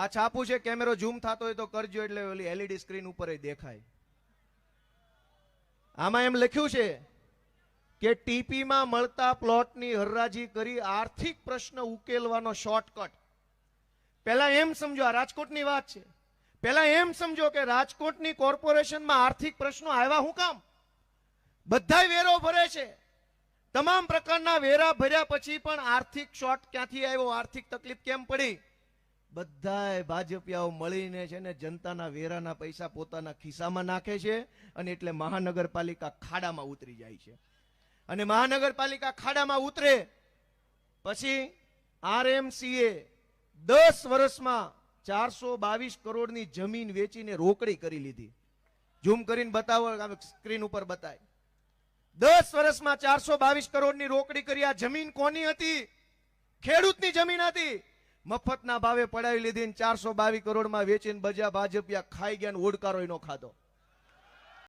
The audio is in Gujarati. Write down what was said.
આ છાપું છે, કેમેરો ઝૂમ થતો હોય તો કરજો એટલે ઓલી એલઈડી સ્ક્રીન ઉપર દેખાય. આમાં એમ લખ્યું છે કે ટીપીમાં મળતા પ્લોટની હરરાજી કરી આર્થિક પ્રશ્ન ઉકેલવાનો શોર્ટકટ પહેલા એમ સમજો, આ રાજકોટની વાત છે. પહેલા એમ સમજો કે રાજકોટની કોર્પોરેશનમાં આર્થિક પ્રશ્નો આવ્યા હું કામ? બધાય વેરો ભરે છે. તમામ પ્રકારના વેરા ભર્યા પછી પણ આર્થિક શોર્ટ ક્યાંથી આવ્યો? આર્થિક તકલીફ કેમ પડી? બધાય ભાજપિયાઓ મળીને છે ને જનતાના વેરાના પૈસા પોતાના ખિસ્સામાં નાખે છે અને એટલે મહાનગરપાલિકા ખાડામાં ઉતરી જાય છે. અને મહાનગરપાલિકા ખાડામાં ઉતરે પછી આરએમસીએ દસ વર્ષમાં ચારસો બાવીસ કરોડની જમીન વેચીને રોકડી કરી લીધી. ઝૂમ કરીને બતાવો સ્ક્રીન ઉપર બતાય. દસ વર્ષમાં ચારસો બાવીસ કરોડની રોકડી કરી. આ જમીન કોની હતી? ખેડૂતની જમીન હતી. મફતના ભાવે પડાવી લીધી ચારસો બાવીસ કરોડમાં વેચીને બજા ભાજપિયા ખાઈ ગયા ઓડકારો એનો ખાધો.